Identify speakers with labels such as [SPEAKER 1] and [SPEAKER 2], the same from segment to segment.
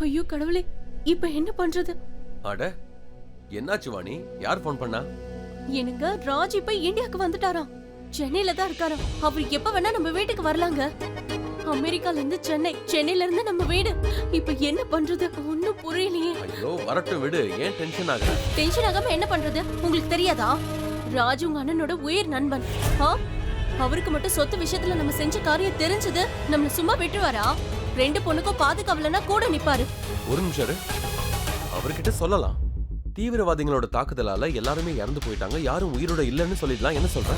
[SPEAKER 1] ஐயோ கடவுளே இப்ப என்ன பண்றது?
[SPEAKER 2] அட என்னாச்சு வாணி? யார் ஃபோன் பண்ணா?
[SPEAKER 1] என்னங்க ராஜ் இப்ப இந்தியாக்கு வந்துட்டாராம். சென்னையில தான் இருக்காராம். அவர் எப்ப வேணா நம்ம வீட்டுக்கு வரலாங்க. அமெரிக்கால இருந்து சென்னை சென்னையில இருந்து நம்ம வீடு. இப்ப என்ன பண்றது? ஒண்ணும் புரியலையே.
[SPEAKER 2] ஐயோ வரட்டும் விடு. ஏன் டென்ஷன் ஆகுற?
[SPEAKER 1] டென்ஷன் ஆகாம என்ன பண்றது? உங்களுக்கு தெரியாதா? ராஜ் உங்க அண்ணனோட உயிர் நண்பன். ஆ? அவருக்கு மட்டும் சொத்து விஷயத்துல நம்ம செஞ்ச காரியம் தெரிஞ்சது? நம்மள சும்மா விட்டுருவாரா? ரெண்டு பொண்ணுக்கும் பாதுகாவலனா கூட நிப்பாரு.
[SPEAKER 2] ஒரு நிமிஷம் இரு. அவர்கிட்ட சொல்லலாம். தீவிரவாதிகளோட தாக்குதலால எல்லாருமே இறந்து போயிட்டாங்க. யாரும் உயிரோட இல்லைன்னு சொல்லிடலாம் என்ன சொல்ற?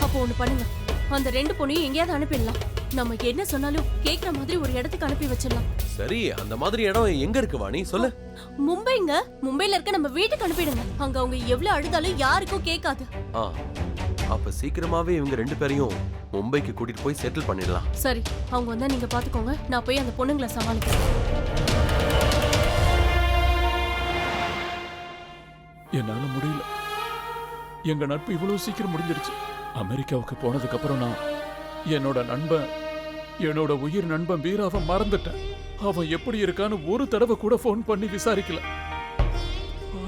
[SPEAKER 1] அப்போ ஒண்ணு பண்ணுங்க. அந்த ரெண்டு பொண்ணையும் எங்கேயாவது அனுப்பிடலாம். நம்ம என்ன சொன்னாலும் கேக்குற மாதிரி ஒரு இடத்துக்கு அனுப்பி வச்சிடலாம்.
[SPEAKER 2] சரி அந்த மாதிரி இடம் எங்க இருக்கு வாணி? சொல்லு.
[SPEAKER 1] மும்பைங்க? மும்பைல இருக்க நம்ம வீட்டுக்கு அனுப்பிடுங்க. அங்க அவங்க எவ்வளவு அழுதாலும் யாருக்கும் கேட்காது.
[SPEAKER 2] ஆ. அப்ப சீக்கிரமாவே இவங்க ரெண்டு பேரையும் மும்பைக்கு கூட்டிட்டு போய் செட்டில் பண்ணிடலாம்.
[SPEAKER 1] சரி அவங்க வந்தா நீங்க பாத்துக்கோங்க. நான் போய் அந்த பொண்ணுங்களை சமாளிக்கிறேன்.
[SPEAKER 3] என்னால முடியல. எங்க நட்பு இவ்வளவு சீக்கிரம் முடிஞ்சிருச்சு. அமெரிக்காவுக்கு போனதுக்கு அப்புறம் நான் என்னோட நண்பன் என்னோட உயிர் நண்பன் வீராவை மறந்துட்டேன். அவன் எப்படி இருக்கான்னு ஒரு தடவை கூட ஃபோன் பண்ணி விசாரிக்கல.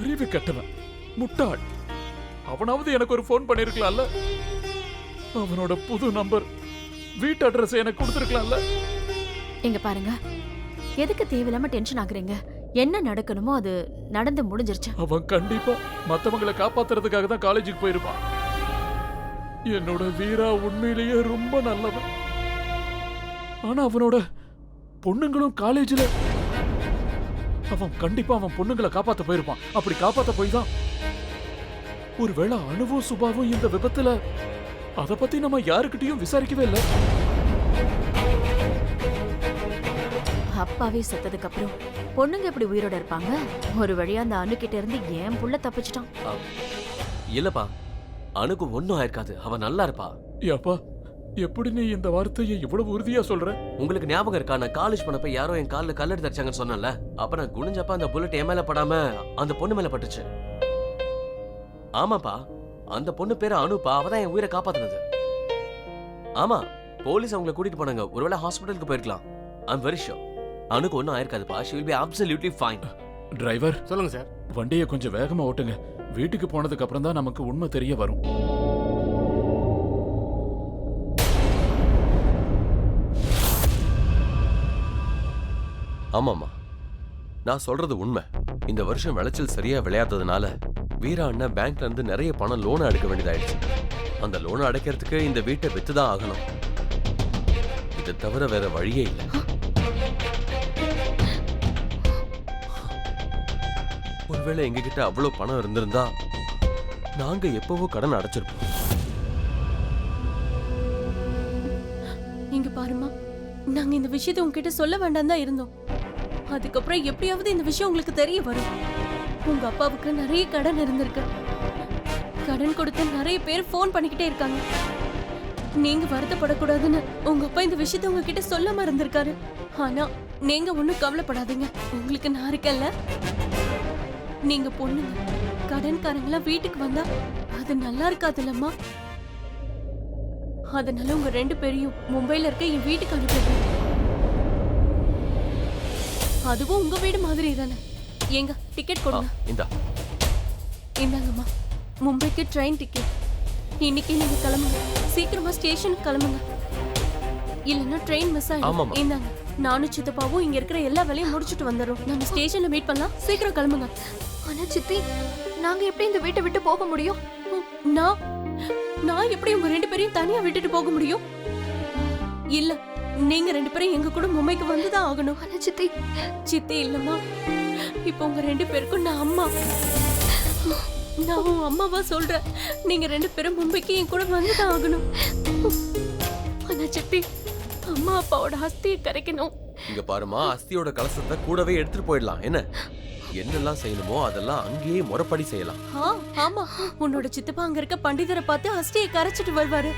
[SPEAKER 3] அறிவு கெட்டவன் முட்டாள். அவனாவது எனக்கு ஒரு ஃபோன் பண்ணிருக்கலாம்ல? அவனோட புது நம்பர் வீட்டு அட்ரஸ் எனக்கு கொடுத்துருக்கலாம்ல?
[SPEAKER 4] இங்க பாருங்க. எதுக்கு தேவையில்லாம டென்ஷன் ஆகுறீங்க? என்ன நடக்கணுமோ அது நடந்து முடிஞ்சிருச்சு.
[SPEAKER 3] அவன் கண்டிப்பா மத்தவங்களை காப்பாத்துறதுக்காக தான் காலேஜுக்கு போயிருப்பான். என்னோட வீரா உண்மையிலேயே ரொம்ப நல்லவன். ஆனா அவனோட பொண்ணுங்களும் காலேஜ்ல அவன் கண்டிப்பா அவன் பொண்ணுங்களை காப்பாத்த போயிருப்பான். அப்படி காப்பாத்த போய் தான் ஒருவேளை அணுவும் சுபாவும் இந்த விபத்துல அத பத்தி நம்ம யாருக்கிட்டயும் விசாரிக்கவே இல்லை.
[SPEAKER 4] அப்பாவே செத்ததுக்கு அப்புறம் பொண்ணுங்க எப்படி உயிரோட இருப்பாங்க? ஒரு வழியா அந்த அணு கிட்ட இருந்து ஏன் புள்ள தப்பிச்சிட்டான்.
[SPEAKER 5] இல்லப்பா. அணுக்கு ஒண்ணும் ஆயிருக்காது. அவ நல்லா இருப்பா.
[SPEAKER 3] ஏப்பா எப்படி நீ இந்த வார்த்தையை இவ்வளவு உறுதியா சொல்ற?
[SPEAKER 5] உங்களுக்கு ஞாபகம் இருக்கா? நான் காலேஜ் பண்ணப்ப யாரோ என் கால்ல கல்லெடுத்து அடிச்சாங்கன்னு சொன்னேன்ல. அப்ப நான் குனிஞ்சப்ப அந்த புல்லட் என் மேல படாம அந்த பொண்ணு மேல பட்டுச்சு. ஆமாப்பா. அந்த பொண்ணு பேரு அனுப்பா அவ தான் என் உயிரை காப்பாத்துனது. ஆமா போலீஸ் அவங்கள கூட்டிட்டு போனாங்க. ஒருவேளை ஹாஸ்பிட்டலுக்கு போயிருக்கலாம். ஐம் வெரி ஷூர் அணுக்கு ஒன்றும் ஆயிருக்காதுப்பா. She will be absolutely fine
[SPEAKER 3] driver
[SPEAKER 6] சொல்லுங்க சார்
[SPEAKER 3] வண்டியை கொஞ்சம் வேகமா ஓட்டுங்க. வீட்டுக்கு போனதுக்கு அப்புறம் தான் நமக்கு உண்மை தெரிய வரும்.
[SPEAKER 2] ஆமாமா நான் சொல்றது உண்மை. இந்த வருஷம் விளைச்சல் சரியா விளையாததுனால வீரா அண்ணன் பேங்க்ல இருந்து நிறைய பணம் லோன் எடுக்க வேண்டியதாயிடுச்சு. அந்த லோனை அடைக்கிறதுக்கு இந்த வீட்டை வித்து தான் ஆகணும். இதை தவிர வேற வழியே இல்லை. ஒருவேளை எங்ககிட்ட அவ்வளவு பணம் இருந்திருந்தா நாங்க எப்பவோ கடன் அடைச்சிருப்போம்.
[SPEAKER 1] இங்க பாருமா நாங்க இந்த விஷயத்தை உங்ககிட்ட சொல்ல வேண்டாம் தான் இருந்தோம். அதுக்கப்புறம் எப்படியாவது இந்த விஷயம் உங்களுக்கு தெரிய வரும். உங்க அப்பாவுக்கு நிறைய கடன் இருந்திருக்கு. கடன் கொடுத்து நிறைய பேர் ஃபோன் பண்ணிக்கிட்டே இருக்காங்க. நீங்க வருத்தப்படக்கூடாதுன்னு உங்க அப்பா இந்த விஷயத்தை உங்ககிட்ட சொல்லாம இருந்திருக்காரு. ஆனா நீங்க ஒண்ணும் கவலைப்படாதீங்க. உங்களுக்கு நான் இருக்கேன்ல. நீங்க பொண்ணுங்க. கடன்காரங்களாம் வீட்டுக்கு வந்தா அது நல்லா இருக்காதுல்லம்மா. அதனால உங்க ரெண்டு பேரையும் மும்பைல இருக்க என் வீட்டுக்கு அனுப்பிடுறேன் அதுவும் உங்க வீடு மாதிரி தானே. ஏங்க டிக்கெட் கொடுங்க.
[SPEAKER 2] இந்தா.
[SPEAKER 1] இந்தாங்கம்மா மும்பைக்கு ட்ரெயின் டிக்கெட் இன்னைக்கு நீங்க கிளம்புங்க. சீக்கிரமா ஸ்டேஷனுக்கு கிளம்புங்க. இல்லைன்னா ட்ரெயின் மிஸ் ஆயிடும். இந்தாங்க நானும் சித்தப்பாவும் இங்க இருக்கிற எல்லா வேலையும் முடிச்சிட்டு வந்துடும் நம்ம ஸ்டேஷன்ல மீட் பண்ணலாம். சீக்கிரம் கிளம்புங்க.
[SPEAKER 4] ஆனா சித்தி நாங்க எப்படி இந்த வீட்டை விட்டு போக முடியும்?
[SPEAKER 1] நான் நான் எப்படி உங்க ரெண்டு பேரையும் தனியா விட்டுட்டு போக முடியும்? இல்ல நீங்க ரெண்டு பேரும் எங்க கூட மும்பைக்கு வந்துதான் ஆகணும்.
[SPEAKER 4] ஆனா சித்தி.
[SPEAKER 1] சித்தி இல்லம்மா. இப்போ உங்க ரெண்டு பேருக்கும் நான் அம்மா. நான் உன் அம்மாவா சொல்றேன். நீங்க ரெண்டு பேரும் மும்பைக்கு என் கூட வந்துதான் ஆகணும். ஆனா சித்தி அம்மா அப்பாவோட ஆஸ்தியை கரைக்கணும்.
[SPEAKER 2] இங்க பாருமா அஸ்தியோட கலசத்தை கூடவே எடுத்துட்டு போயிடலாம். என்ன? என்னெல்லாம் செய்யணுமோ அதெல்லாம் அங்கேயே முறைப்படி செய்யலாம்.
[SPEAKER 1] ஆமா. உன்னோட சித்தப்பா அங்க இருக்க பண்டிதரை பார்த்து அஸ்தியை கரைச்சிட்டு வருவாரு.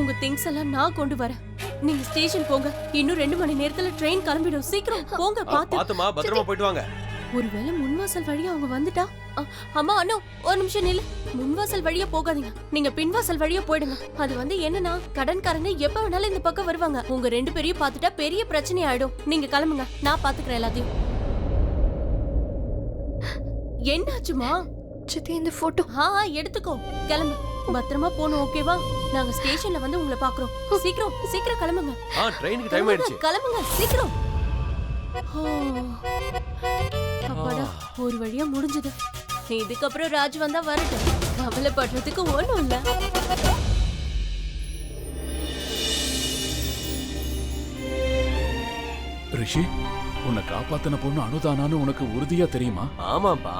[SPEAKER 1] உங்க திங்ஸ் எல்லாம் நான் கொண்டு வரேன். நீங்க ஸ்டேஷன் போங்க. இன்னும் ரெண்டு மணி நேரத்துல ட்ரெயின் கிளம்பிடும். சீக்கிரம் போங்க பாத்து.
[SPEAKER 2] பாத்துமா பத்திரமா போயிட்டு வாங்க.
[SPEAKER 1] ஒருவேளை முன்வாசல் வழியா அவங்க வந்துட்டா? அம்மா அண்ணா ஒரு நிமிஷம் நில்லு. முன்வாசல் வழியா போகாதீங்க. நீங்க பின்வாசல் வழியா போயிடுங்க. அது வந்து என்னன்னா கடன்காரங்க எப்ப வேணாலும் இந்த பக்கம் வருவாங்க. உங்க ரெண்டு பேரையும் பார்த்துட்டா பெரிய பிரச்சனை ஆயிடும். நீங்க கிளம்புங்க. நான் பாத்துக்கிறேன் எல்லாத்தையும். என்னாச்சுமா
[SPEAKER 6] சித்தி இந்த போட்டோ
[SPEAKER 1] ஆ எடுத்துக்கோ. கிளம்பு. பத்திரமா போகணும் ஓகேவா? நாங்க ஸ்டேஷன்ல வந்து உங்களை பாக்குறோம் சீக்கிரம் சீக்கிரம் கிளம்புங்க.
[SPEAKER 2] ஆ ட்ரெயினுக்கு டைம் ஆயிடுச்சு.
[SPEAKER 1] கிளம்புங்க சீக்கிரம். அப்பாடா ஒரு வழியா முடிஞ்சது. இதுக்கப்புறம் ராஜ் வந்தா வரட்டும். கவலைப்படுறதுக்கு ஒண்ணும் இல்ல.
[SPEAKER 3] ரிஷி உன்னை காப்பாத்தின பொண்ணு அனுதானான்னு உனக்கு உறுதியா தெரியுமா?
[SPEAKER 5] ஆமாப்பா.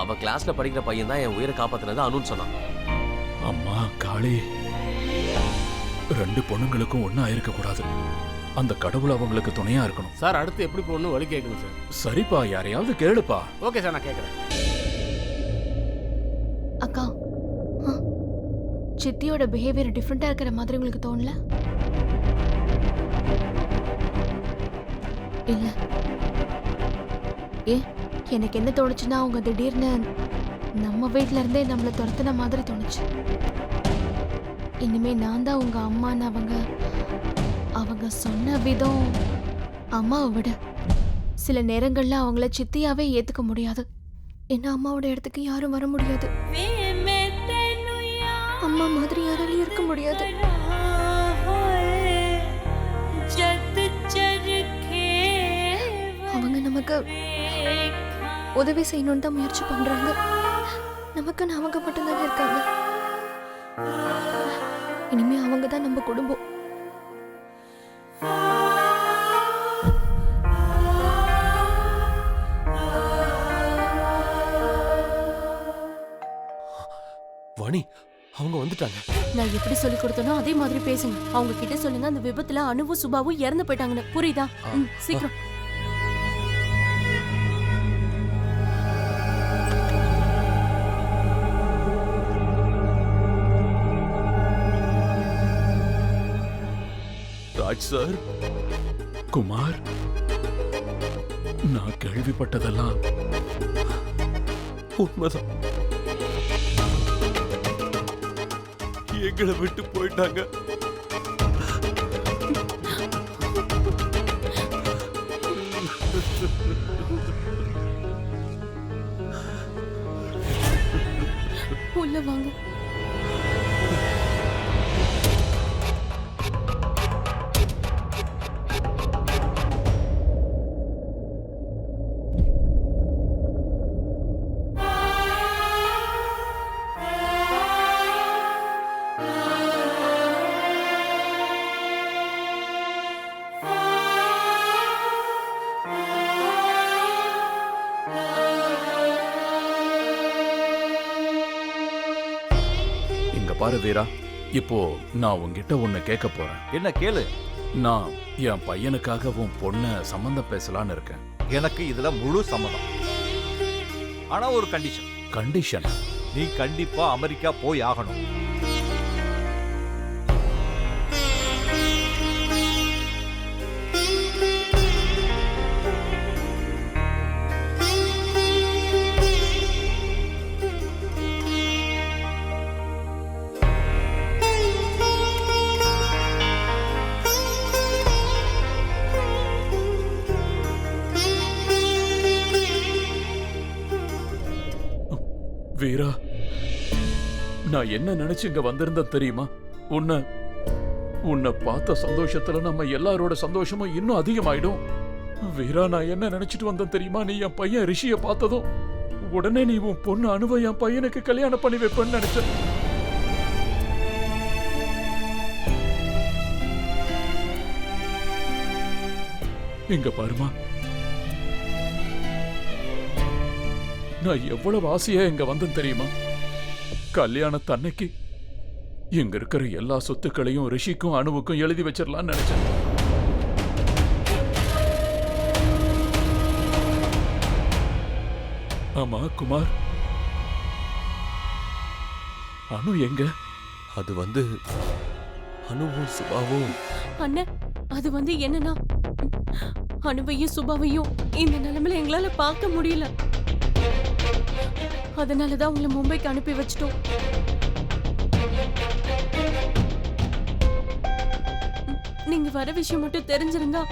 [SPEAKER 5] அவ கிளாஸ்ல படிக்கிற பையன் தான் என் உயிரை காப்பாத்தினது அனுன்னு சொன்னான்.
[SPEAKER 3] காளி. ரெண்டு பொண்ணுங்களுக்கும் ஒண்ணா இருக்க கூடாது அந்த கடவுள் அவங்களுக்கு துணையா இருக்கணும்.
[SPEAKER 7] சார் அடுத்து எப்படி போகணும் வழி கேட்கணும் சார்?
[SPEAKER 3] சரிப்பா யாரையாவது கேளுப்பா.
[SPEAKER 7] ஓகே சார் நான் கேட்குறேன்.
[SPEAKER 6] அக்கா ஆ, சித்தியோட பிஹேவியர் டிஃப்ரெண்டா இருக்கிற மாதிரி உங்களுக்கு தோணல? இல்ல. ஏ எனக்கு என்ன தோணுச்சுன்னா அவங்க திடீர்னு நம்ம வீட்ல இருந்தே நம்மள துரத்துன மாதிரி தோணுச்சு. இனிமே நான் தான் உங்க அம்மான்னு அவங்க அவங்க சொன்ன விதம் அம்மாவை விட. சில நேரங்கள்ல அவங்கள சித்தியாவே ஏத்துக்க முடியாது. என்ன அம்மாவோட இடத்துக்கு யாரும் வர முடியாது. அம்மா மாதிரி யாராலையும் இருக்க முடியாது. அவங்க நமக்கு உதவி செய்யணும்னு தான் முயற்சி பண்றாங்க. நமக்குன்னு அவங்க மட்டும்தானே இருக்காங்க. அவங்க தான் நம்ம குடும்பம்.
[SPEAKER 2] வாணி அவங்க வந்துட்டாங்க.
[SPEAKER 1] நான் எப்படி சொல்லி கொடுத்தனோ அதே மாதிரி பேசுங்க. அவங்க கிட்ட சொல்லுங்க அந்த விபத்துல அனுவும் சுபாவும் இறந்து போயிட்டாங்கன்னு. புரியுதா? சீக்கிரம்.
[SPEAKER 2] ராஜ் சார்.
[SPEAKER 3] குமார் நான் கேள்விப்பட்டதெல்லாம்
[SPEAKER 2] உண்மைதான். எங்களை விட்டு போயிட்டாங்க.
[SPEAKER 1] உள்ள வாங்க.
[SPEAKER 3] பாரு வீரா இப்போ நான் உன்கிட்ட ஒண்ணு கேட்க போறேன்.
[SPEAKER 8] என்ன கேளு.
[SPEAKER 3] நான் என் பையனுக்காக உன் பொண்ண சம்மந்தம் பேசலான்னு இருக்கேன்.
[SPEAKER 8] எனக்கு இதுல முழு சம்மதம். ஆனா ஒரு கண்டிஷன்
[SPEAKER 3] கண்டிஷன்
[SPEAKER 8] நீ கண்டிப்பா அமெரிக்கா போய் ஆகணும்.
[SPEAKER 3] வீரா. நான் என்ன நினைச்சு இங்க வந்திருந்தேன் தெரியுமா? உன்னை உன்னை பார்த்த சந்தோஷத்துல நம்ம எல்லாரோட சந்தோஷமும் இன்னும் அதிகமாயிடும். வீரா நான் என்ன நினைச்சிட்டு வந்தேன் தெரியுமா? நீ என் பையன் ரிஷிய பார்த்ததும் உடனே நீ உன் பொண்ணு அனுவ என் பையனுக்கு கல்யாணம் பண்ணி வைப்பேன்னு நினைச்சேன். இங்க பாருமா நான் எவ்வளவு ஆசையா இங்க வந்தேன் தெரியுமா? கல்யாணத்தன்னைக்கு இங்க இருக்கிற எல்லா சொத்துக்களையும் ரிஷிக்கும் அணுவுக்கும் எழுதி வச்சிடலாம்னு நினைச்சேன். ஆமா குமார். அனு எங்க?
[SPEAKER 2] அது வந்து அனுவும் சுபாவும்.
[SPEAKER 1] அண்ணன் அது வந்து என்னன்னா? அனுவையும் சுபாவையும் இந்த நிலைமையில எங்களால பார்க்க முடியல. அதனாலதான் உங்களை மும்பைக்கு அனுப்பி வச்சிட்டோம். நீங்க வர விஷயம் மட்டும் தெரிஞ்சிருந்தா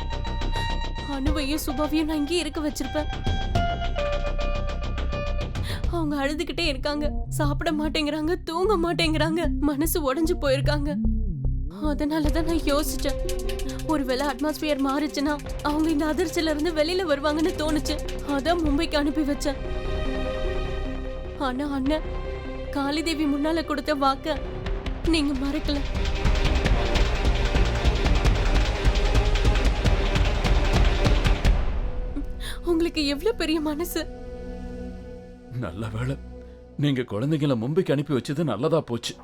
[SPEAKER 1] அனுவையும் சுபாவையும் நான் இங்கே இருக்க வச்சிருப்பேன். அவங்க அழுதுகிட்டே இருக்காங்க. சாப்பிட மாட்டேங்கிறாங்க தூங்க மாட்டேங்கிறாங்க. மனசு உடஞ்சு போயிருக்காங்க. அதனாலதான் நான் யோசிச்சேன். ஒருவேளை அட்மாஸ்பியர் மாறுச்சுன்னா அவங்க இந்த அதிர்ச்சியில இருந்து வெளியில வருவாங்கன்னு தோணுச்சு. அதான் மும்பைக்கு அனுப்பி வச்சேன். ஆனா அண்ணன் காளிதேவி முன்னால கொடுத்த வாக்க நீங்க மறக்கல. உங்களுக்கு எவ்வளவு பெரிய மனசு?
[SPEAKER 3] நல்ல வேலை நீங்க குழந்தைங்கள மும்பைக்கு அனுப்பி வச்சது நல்லதா போச்சு.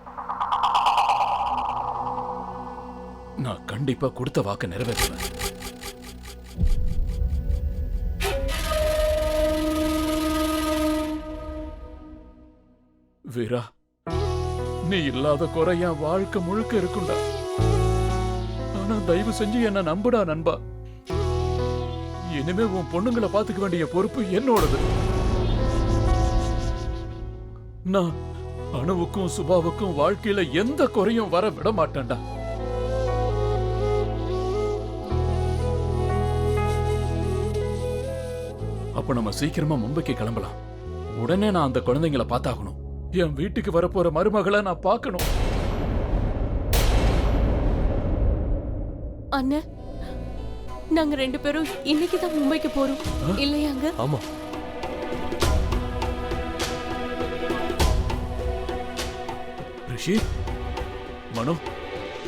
[SPEAKER 3] நான் கண்டிப்பா கொடுத்த வாக்க நிறைவேற்றுவேன். வீரா. நீ இல்லாத குறை என் வாழ்க்கை முழுக்க இருக்குண்டா ஆனா தயவு செஞ்சு என்ன நம்புடா நண்பா. இனிமே உன் பொண்ணுங்களை பாத்துக்க வேண்டிய பொறுப்பு என்னோடது. நான் அணுவுக்கும் சுபாவுக்கும் வாழ்க்கையில எந்த குறையும் வர விட மாட்டேன்டா. அப்ப நம்ம சீக்கிரமா மும்பைக்கு கிளம்பலாம். உடனே நான் அந்த குழந்தைங்கள பார்த்தாகணும். என் வீட்டுக்கு வரப்போற மருமகளை நான் பார்க்கணும்.
[SPEAKER 1] அண்ணன் நாங்க ரெண்டு பேரும் இன்னைக்கு தான் மும்பைக்கு போறோம். இல்லையாங்க
[SPEAKER 2] ஆமா.
[SPEAKER 3] ரிஷி மனு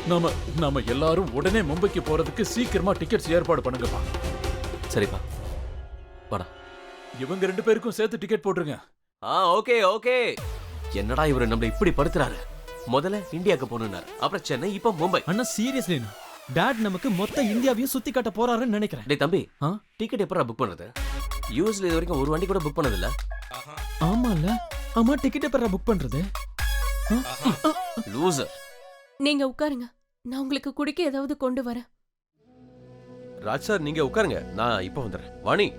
[SPEAKER 3] நாம நாம எல்லாரும் உடனே மும்பைக்கு போறதுக்கு சீக்கிரமா டிக்கெட்ஸ் ஏற்பாடு பண்ணுங்கப்பா.
[SPEAKER 5] சரிப்பா. வாடா.
[SPEAKER 3] இவங்க ரெண்டு பேருக்கும் சேர்த்து டிக்கெட் போட்டுருங்க.
[SPEAKER 5] ஆ ஓகே ஓகே. என்னடா இவரு நம்மள இப்படி படுத்துறாரு? முதல்ல இந்தியாக்கு போகணும்னாரு. அப்புறம் சென்னை இப்போ மும்பை.
[SPEAKER 9] அண்ணா சீரியஸ்லிண்ணா டாட் நமக்கு மொத்த இந்தியாவையும் சுத்தி காட்ட போறாருன்னு நினைக்கிறேன்.
[SPEAKER 5] டேய் தம்பி
[SPEAKER 9] ஆ?
[SPEAKER 5] டிக்கெட் எப்படா புக் பண்றது யூஎஸ்ல இது வரைக்கும் ஒரு வண்டி கூட புக் பண்ணதில்ல?
[SPEAKER 9] ஆமால ஆமா டிக்கெட் எப்பறா புக் பண்றது?
[SPEAKER 5] லூசர்
[SPEAKER 1] நீங்க உட்காருங்க. நான் உங்களுக்கு குடிக்க ஏதாவது கொண்டு வரேன்.
[SPEAKER 2] ராஜ் சார் நீங்க உட்காருங்க. நான் இப்ப வந்துடுறேன். வாணி.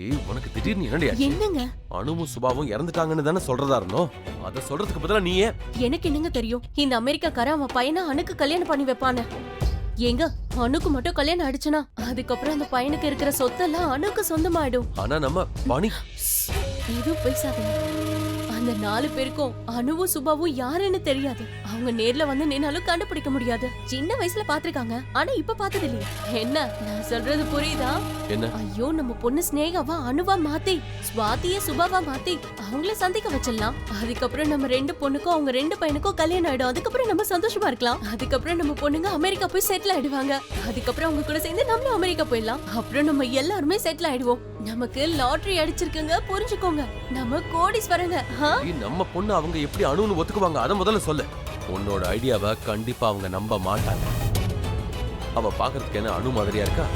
[SPEAKER 2] ஏய் உனக்கு திடீர்னு என்னடி ஆச்சு?
[SPEAKER 1] என்னங்க?
[SPEAKER 2] அணுவும் சுபாவும் இறந்துட்டாங்கன்னு தானே சொல்றதா இருந்தோம்? அத சொல்றதுக்கு பதிலா நீ ஏன்
[SPEAKER 1] எனக்கு என்னங்க தெரியும்? இந்த அமெரிக்காக்காரன் அவன் பையனை அணுக்கு கல்யாணம் பண்ணி வைப்பானே ஏங்க அணுக்கு மட்டும் கல்யாணம் ஆயிடுச்சுன்னா அதுக்கப்புறம் அந்த பையனுக்கு இருக்கிற சொத்தெல்லாம் அணுக்கு சொந்தமாயிடும்.
[SPEAKER 2] ஆனா நம்ம வாணி
[SPEAKER 1] எதுவும் பேசாதீங்க. அந்த நாலு பேருக்கும் அணுவும் சுபாவும் யாருன்னு தெரியாது. அவங்க நேர்ல வந்து நின்னாலும் கண்டுபிடிக்க முடியாது. சின்ன வயசுல பாத்திருக்காங்க. ஆனா இப்ப பார்த்தது இல்லையா என்ன? நான் சொல்றது புரியுதா?
[SPEAKER 2] என்ன?
[SPEAKER 1] ஐயோ நம்ம பொண்ணு ஸ்னேகாவா அணுவா மாத்தி சுவாதிய சுபாவா மாத்தி அவங்கள சந்திக்க வச்சிடலாம். அதுக்கப்புறம் நம்ம ரெண்டு பொண்ணுக்கும் அவங்க ரெண்டு பையனுக்கும் கல்யாணம் ஆயிடும். அதுக்கப்புறம் நம்ம சந்தோஷமா இருக்கலாம். அதுக்கப்புறம் நம்ம பொண்ணுங்க அமெரிக்கா போய் செட்டில் ஆயிடுவாங்க. அதுக்கப்புறம் அவங்க கூட சேர்ந்து நம்மளும் அமெரிக்கா போயிடலாம். அப்புறம் நம்ம எல்லாருமே செட்டில் ஆயிடுவோம். நமக்கு லாட்டரி அடிச்சிருக்குங்க புரிஞ்சுக்கோங்க. நம்ம கோடீஸ்வரங்க
[SPEAKER 2] நம்ம பொண்ணு அவங்க எப்படி அணுன்னு ஒத்துக்குவாங்க அத முதல்ல சொல்லு. உன்னோட ஐடியாவை கண்டிப்பா அவங்க நம்ப மாட்டாங்க. அவ பாக்குறதுக்கு என்ன அணு மாதிரியா இருக்கா?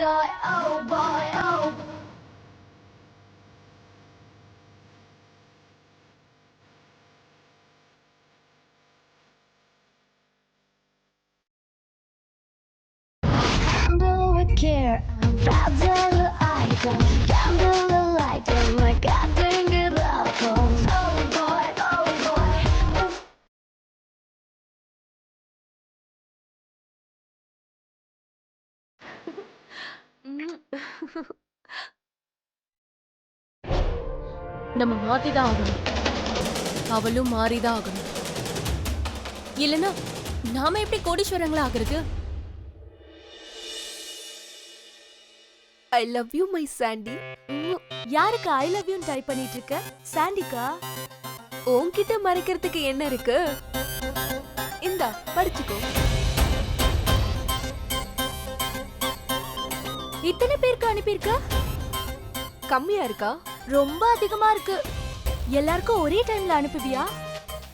[SPEAKER 10] die. Oh boy, oh. I care, I'm bad, gamble.
[SPEAKER 1] நம்ம மாத்திதான் ஆகணும். அவளும் மாறிதான் ஆகணும். இல்லனா நாம எப்படி கோடீஸ்வரங்களா ஆகுறது?
[SPEAKER 6] I love you my Sandy
[SPEAKER 11] யாருக்கு ஐ லவ் யூ டைப் பண்ணிட்டு இருக்க? சாண்டிகா
[SPEAKER 6] உன்கிட்ட மறைக்கிறதுக்கு என்ன இருக்கு? இந்தா படிச்சுக்கோ.
[SPEAKER 11] இத்தனை பேருக்கு அனுப்பியிருக்க?
[SPEAKER 6] கம்மியா இருக்கா?
[SPEAKER 11] ரொம்ப அதிகமா இருக்கு. எல்லாருக்கும் ஒரே டைம்ல அனுப்புவியா?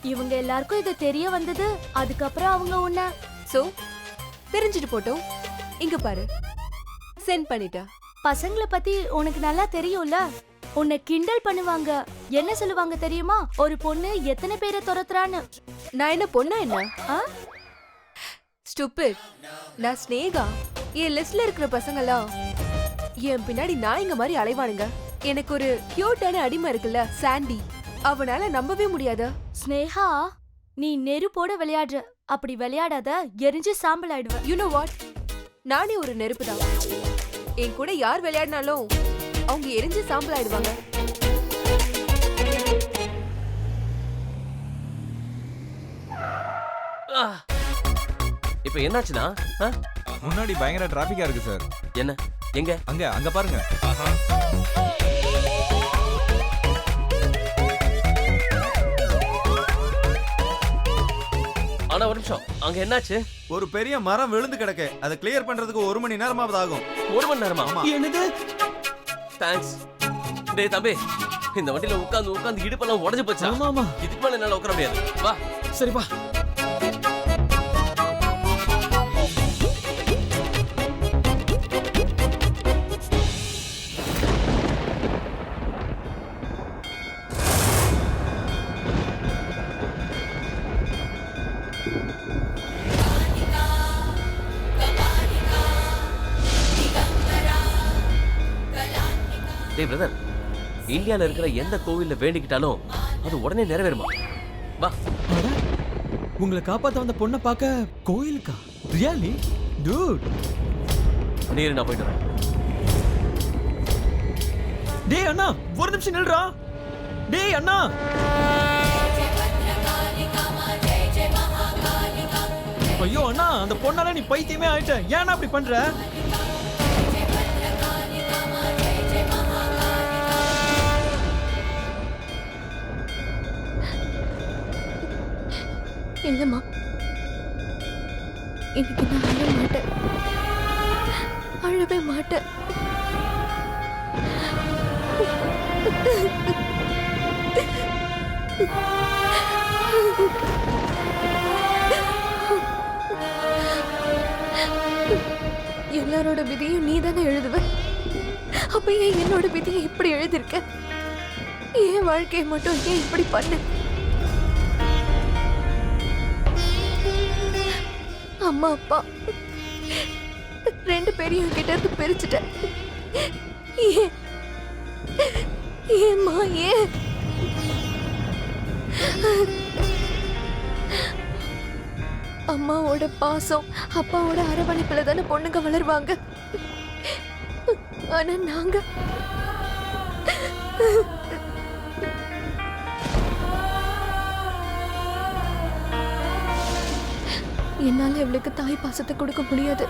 [SPEAKER 11] இவங்க எல்லாருக்கும் இது தெரிய வந்தது அதுக்கப்புறம் அவங்க உன்னை.
[SPEAKER 6] சோ தெரிஞ்சுட்டு போட்டோம். இங்க பாரு. சென்ட் பண்ணிட்டா.
[SPEAKER 11] பசங்களை பத்தி உனக்கு நல்லா தெரியும்ல? உன்னை கிண்டல் பண்ணுவாங்க. என்ன சொல்லுவாங்க தெரியுமா? ஒரு பொண்ணு எத்தனை பேரை துரத்துறான்னு.
[SPEAKER 6] நான் என்ன பொண்ணா என்ன?
[SPEAKER 11] ஆ?
[SPEAKER 6] ஸ்டூபிட் நான் ஸ்னேகா. என் லிஸ்ட்ல இருக்கிற பசங்கெல்லாம் என் பின்னாடி நாய்ங்க மாதிரி அலைவானுங்க. எனக்கு ஒரு கியூட்டான அடிமை இருக்குல்ல சாண்டி அவனால நம்பவே முடியாத.
[SPEAKER 11] ஸ்னேகா நீ நெருப்போட விளையாடுற அப்படி விளையாடாத எரிஞ்சு சாம்பல் ஆயிடுவ.
[SPEAKER 6] யூ நோ வாட் நானே ஒரு நெருப்பு தான். என் கூட யார் விளையாடினாலும் அவங்க எரிஞ்சு சாம்பல் ஆயிடுவாங்க.
[SPEAKER 5] இப்போ என்னாச்சுன்னா ஆ?
[SPEAKER 8] முன்னாடி பயங்கர டிராஃபிக்கா இருக்கு சார்
[SPEAKER 5] என்ன? எங்க?
[SPEAKER 8] அங்க அங்க பாருங்க.
[SPEAKER 5] ஆனா ஒரு நிமிஷம். அங்க என்னாச்சு?
[SPEAKER 8] ஒரு பெரிய மரம் விழுந்து கிடக்கு. அதை கிளியர் பண்றதுக்கு ஒரு மணி நேரமாவது ஆகும்.
[SPEAKER 5] ஒரு மணி நேரமா?
[SPEAKER 8] ஆமா.
[SPEAKER 9] என்னது?
[SPEAKER 5] தேங்க்ஸ் டேய் தம்பி இந்த வண்டியில உட்காந்து உட்காந்து இடுப்பெல்லாம் உடஞ்சு போச்சா?
[SPEAKER 9] ஆமா ஆமா.
[SPEAKER 5] இதுக்கு மேல என்னால உட்கார முடியாது. வா.
[SPEAKER 9] சரிப்பா
[SPEAKER 5] டேய் இந்தியால இருக்கிற எந்த கோவில்ல வேண்டிக்கிட்டாலும் அது உடனே நிறைவேறுமா? வா.
[SPEAKER 9] உங்களை காப்பாத்த வந்த பொண்ணை பார்க்க கோயிலுக்கா? ரியாலி? டூட்.
[SPEAKER 5] நீர் நான் போயிட்டு வரேன்.
[SPEAKER 9] டேய் அண்ணா ஒரு நிமிஷம் நில்றா. டேய் அண்ணா. ஐயோ அண்ணா அந்த பொண்ணால நீ பைத்தியமே ஆயிட்ட. ஏன்னா அப்படி பண்ற?
[SPEAKER 6] இல்லம்மா இன்னைக்கு நான் அழ மாட்டேன். அழவே மாட்டேன். எல்லாரோட விதியும் நீ தானே எழுதுவ? அப்ப ஏன் என்னோட விதியை இப்படி எழுதிருக்க ஏன் வாழ்க்கையை மட்டும் ஏன் இப்படி பண்ண? அம்மா அப்பா. ரெண்டு பேரையும் கிட்ட இருந்து பிரிச்சுட்டேன். ஏன்? ஏம்மா ஏன்? அம்மாவோட பாசம் அப்பாவோட அரவணைப்புல தானே பொண்ணுங்க வளருவாங்க. ஆனா நாங்க என்னால இவளுக்கு தாய் பாசத்தை கொடுக்க முடியாது.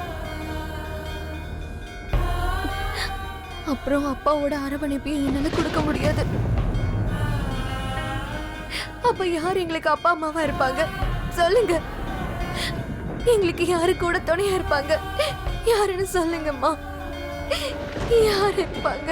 [SPEAKER 6] அப்புறம் அப்பாவோட அரவணைப்பையும் என்னால கொடுக்க முடியாது. அப்ப யார் எங்களுக்கு அப்பா அம்மாவா இருப்பாங்க? சொல்லுங்க. எங்களுக்கு யாரு கூட துணையா இருப்பாங்க? யாருன்னு சொல்லுங்கம்மா. யார் இருப்பாங்க?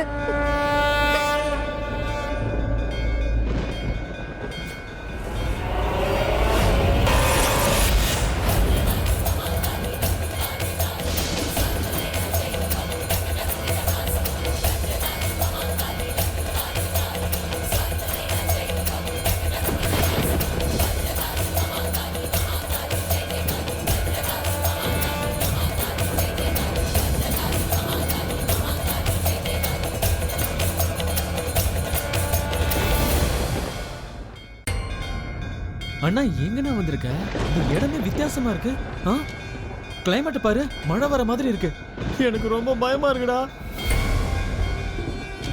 [SPEAKER 9] அண்ணா எங்கண்ணா வந்திருக்க? இந்த இடமே வித்தியாசமா இருக்கு. ஆ? கிளைமேட் பாரு மழை வர மாதிரி இருக்கு. எனக்கு ரொம்ப பயமா இருக்குடா.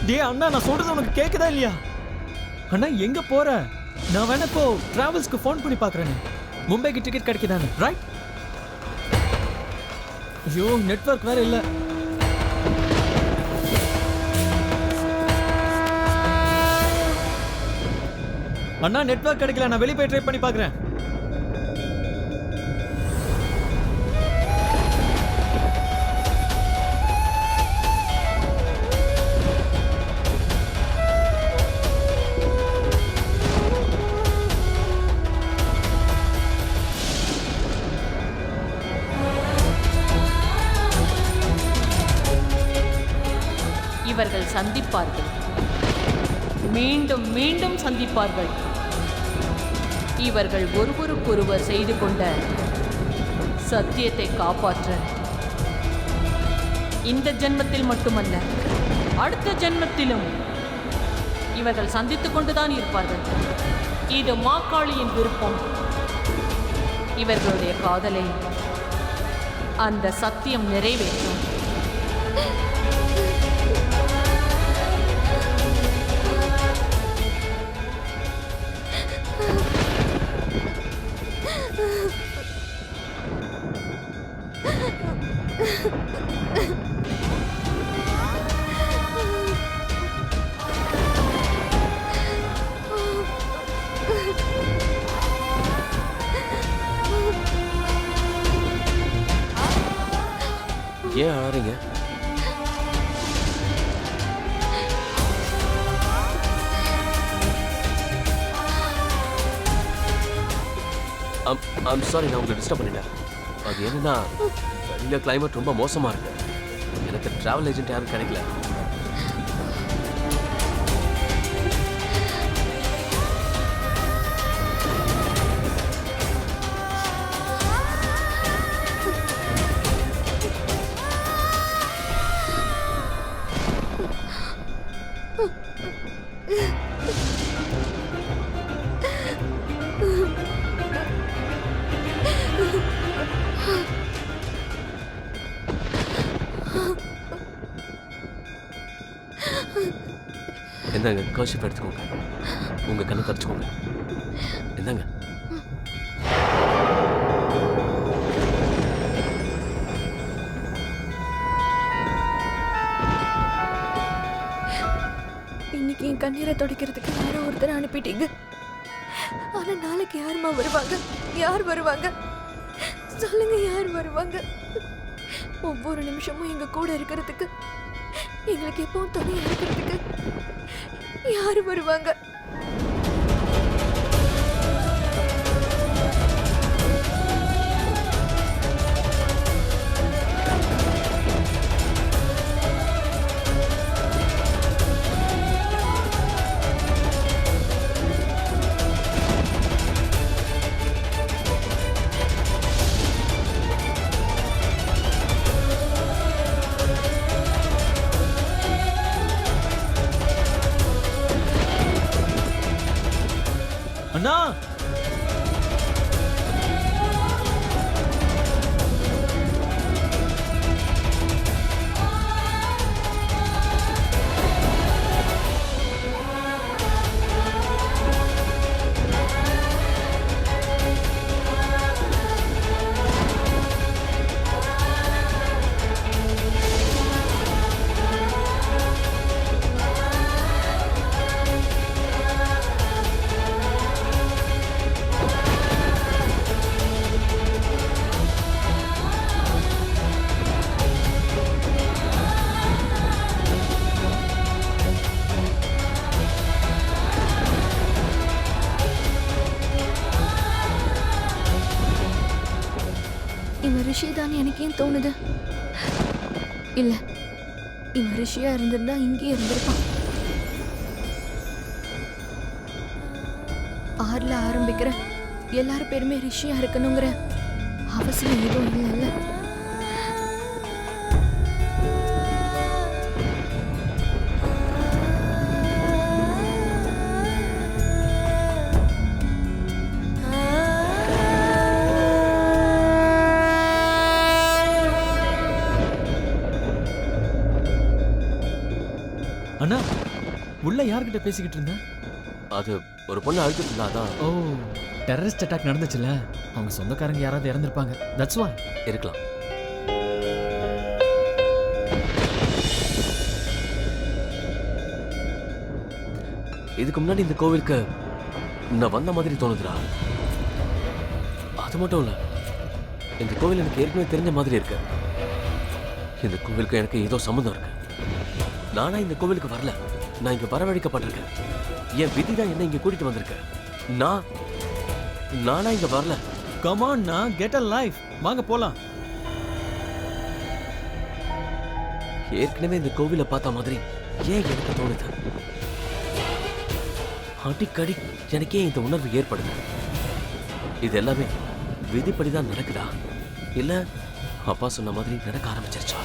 [SPEAKER 9] டேய் அண்ணா நான் சொல்றது உனக்கு கேக்குதா இல்லையா? அண்ணா எங்க போற? நான் வேணா இப்போ டிராவல்ஸ்க்கு ஃபோன் பண்ணி பார்க்கறேன் மும்பைக்கு டிக்கெட் கிடைக்குதானே ரைட் ஐயோ நெட்வொர்க் வேற இல்லை. அண்ணா நெட்வொர்க் கிடைக்கல. நான் வெளியே போய் ட்ரை பண்ணி பார்க்குறேன்.
[SPEAKER 12] இவர்கள் சந்திப்பார்கள். மீண்டும் மீண்டும் சந்திப்பார்கள். இவர்கள் ஒருவருக்கொருவர் செய்து கொண்ட சத்தியத்தை காப்பாற்ற இந்த ஜென்மத்தில் மட்டுமல்ல அடுத்த ஜென்மத்திலும் இவர்கள் சந்தித்துக் கொண்டுதான் இருப்பார்கள். இது மாக்காளியின் விருப்பம். இவர்களுடைய காதலை அந்த சத்தியம் நிறைவேற்றும்.
[SPEAKER 5] சாரி நான் உங்களை டிஸ்டர்ப் பண்ணிட்டேன். அது என்னன்னா வெளியில் கிளைமேட் ரொம்ப மோசமாக இருக்கு. எனக்கு ட்ராவல் ஏஜென்ட் யாரும் கிடைக்கல. இந்தாங்க கர்ஷிப் எடுத்துக்கோங்க. உங்க கண்ணை தரிச்சுக்கோங்க இந்தாங்க.
[SPEAKER 6] இன்னைக்கு என் கண்ணீரை துடைக்கிறதுக்கு யாரோ ஒருத்தர் அனுப்பிட்டீங்க. ஆனா நாளைக்கு யாரும்மா வருவாங்க? யார் வருவாங்க? சொல்லுங்க யார் வருவாங்க? ஒவ்வொரு நிமிஷமும் எங்க கூட இருக்கிறதுக்கு எங்களுக்கு எப்பவும் துணையா இருக்கிறதுக்கு யாரும் வருவாங்க? தோணுது. இல்ல இவன் ரிஷியா இருந்திருந்தா இங்கேயே இருந்திருப்பான். ஆறுல ஆரம்பிக்கிற எல்லாரும் பேருமே ரிஷியா இருக்கணுங்கிற அவசியம் எதுவும் இல்லைல்ல.
[SPEAKER 9] யார்கிட்ட பேசிக்கிட்டு இருந்த
[SPEAKER 5] அது ஒரு பொண்ணு அழுத்துட்டு இருந்தா அதான்.
[SPEAKER 9] ஓ டெரரிஸ்ட் அட்டாக் நடந்துச்சுல? அவங்க சொந்தக்காரங்க யாராவது இறந்திருப்பாங்க. That's why.
[SPEAKER 5] இருக்கலாம். இதுக்கு முன்னாடி இந்த கோவிலுக்கு நான் வந்த மாதிரி தோணுதுடா. அது மட்டும் இல்ல இந்த கோவில் எனக்கு ஏற்கனவே தெரிஞ்ச மாதிரி இருக்கு. இந்த கோவிலுக்கு எனக்கு ஏதோ சம்மந்தம் இருக்கு. நானா இந்த கோவிலுக்கு வரல. நான் இங்க வரவழைக்கப்பட்டிருக்கேன். என் விதி தான் என்ன இங்க கூட்டிட்டு வந்திருக்கு. நான் நானா இங்க வரல.
[SPEAKER 9] கமான்னா கெட் அ லைஃப் வாங்க போலாம்.
[SPEAKER 5] ஏற்கனவே இந்த கோவிலை பார்த்த மாதிரி ஏன் எனக்கு தோணுது? அடிக்கடி எனக்கே இந்த உணர்வு ஏற்படுது. இது எல்லாமே விதிப்படி தான் நடக்குதா? இல்ல அப்பா சொன்ன மாதிரி நடக்க ஆரம்பிச்சிருச்சா?